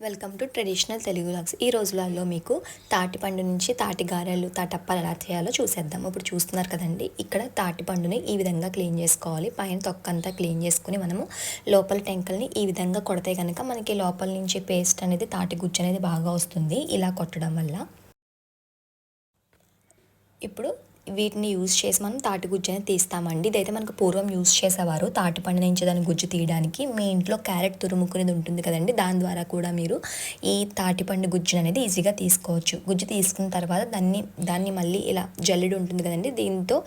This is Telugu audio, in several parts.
Welcome to traditional Telugu vlogs ఈ రోజులలో మీకు తాటిపండు నుంచి తాటి గారెలు తాటప్పాలు ఎలా చేయాలో చూసేద్దాం. ఇప్పుడు చూస్తున్నారు కదండి ఇక్కడ తాటిపండుని ఈ విధంగా క్లీన్ చేసుకోవాలి. పైన తొక్కంతా క్లీన్ చేసుకుని మనము లోపల టెంకల్ని ఈ విధంగా కొడితే కనుక మనకి లోపల నుంచి పేస్ట్ అనేది తాటి గుజ్జు అనేది బాగా వస్తుంది. ఇలా కొట్టడం వల్ల. ఇప్పుడు వీటిని యూజ్ చేసి మనం తాటి గుజ్జు అనేది తీస్తామండి. ఇదైతే మనకు పూర్వం యూజ్ చేసేవారు. తాటిపండు నుంచి దాని గుజ్జు తీయడానికి మీ ఇంట్లో క్యారెట్ తురుముకునేది ఉంటుంది కదండి. దాని ద్వారా కూడా మీరు ఈ తాటిపండు గుజ్జు అనేది ఈజీగా తీసుకోవచ్చు. గుజ్జు తీసుకున్న తర్వాత దాన్ని దాన్ని మళ్ళీ ఇలా జల్లెడు ఉంటుంది కదండి. దీంతో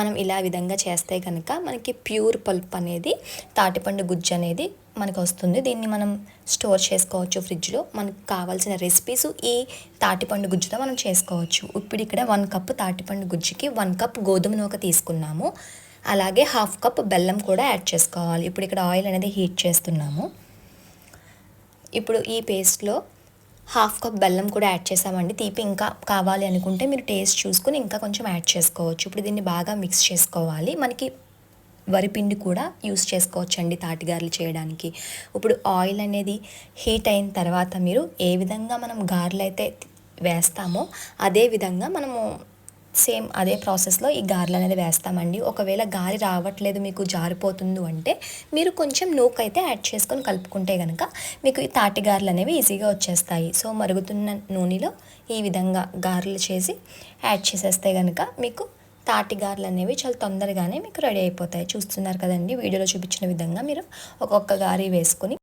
మనం ఇలా విధంగా చేస్తే కనుక మనకి ప్యూర్ పల్ప్ అనేది తాటిపండు గుజ్జు అనేది మనకు వస్తుంది దీన్ని మనం స్టోర్ చేసుకోవచ్చు ఫ్రిడ్జ్లో. మనకు కావాల్సిన రెసిపీస్ ఈ తాటిపండు గుజ్జుతో మనం చేసుకోవచ్చు. ఇప్పుడు ఇక్కడ వన్ కప్ తాటిపండు గుజ్జుకి వన్ కప్ గోధుమ నూక తీసుకున్నాము. అలాగే హాఫ్ కప్ బెల్లం కూడా యాడ్ చేసుకోవాలి. ఇప్పుడు ఇక్కడ ఆయిల్ అనేది హీట్ చేస్తున్నాము. ఇప్పుడు ఈ పేస్ట్లో హాఫ్ కప్ బెల్లం కూడా యాడ్ చేసామండి. తీపి ఇంకా కావాలి అనుకుంటే మీరు టేస్ట్ చూసుకుని ఇంకా కొంచెం యాడ్ చేసుకోవచ్చు. ఇప్పుడు దీన్ని బాగా మిక్స్ చేసుకోవాలి. మనకి వరిపిండి కూడా యూస్ చేసుకోవచ్చు అండి తాటిగారెలు చేయడానికి. ఇప్పుడు ఆయిల్ అనేది హీట్ అయిన తర్వాత మీరు ఏ విధంగా మనం గారెలు అయితే వేస్తామో అదే విధంగా మనము సేమ్ అదే ప్రాసెస్లో ఈ గారెలు అనేది వేస్తామండి. ఒకవేళ గాలి రావట్లేదు మీకు జారిపోతుంది అంటే మీరు కొంచెం నూక అయితే యాడ్ చేసుకొని కలుపుకుంటే కనుక మీకు ఈ తాటి గారెలు అనేవి ఈజీగా వచ్చేస్తాయి. సో మరుగుతున్న నూనెలో ఈ విధంగా గారెలు చేసి యాడ్ చేసేస్తే కనుక మీకు తాటిగారలు అనేవి చాలా తొందరగానే మీకు రెడీ అయిపోతాయి. చూస్తున్నారు కదండి వీడియోలో చూపించిన విధంగా మీరు ఒక్కొక్క గారి వేసుకొని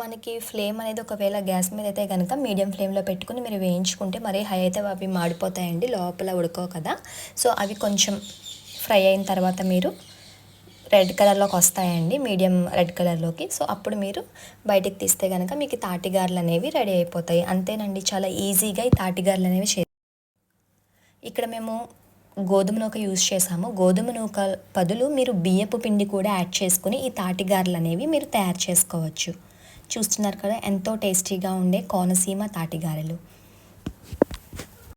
మనకి ఫ్లేమ్ అనేది ఒకవేళ గ్యాస్ మీద అయితే కనుక మీడియం ఫ్లేమ్లో పెట్టుకుని మీరు వేయించుకుంటే మరీ హై అయితే అవి మాడిపోతాయండి లోపల ఉడకో కదా. సో అవి కొంచెం ఫ్రై అయిన తర్వాత మీరు రెడ్ కలర్లోకి వస్తాయండి మీడియం రెడ్ కలర్లోకి. సో అప్పుడు మీరు బయటికి తీస్తే కనుక మీకు తాటిగారలు అనేవి రెడీ అయిపోతాయి. అంతేనండి చాలా ఈజీగా ఈ తాటిగారలు అనేవి చే ఇక్కడ మేము గోధుమ నూక యూజ్ చేసాము గోధుమ నూక పదులు మీరు బియ్యపు పిండి కూడా యాడ్ చేసుకుని ఈ తాటిగారెలు అనేవి మీరు తయారు చేసుకోవచ్చు. చూస్తున్నారు కదా ఎంతో టేస్టీగా ఉండే కోనసీమ తాటిగారెలు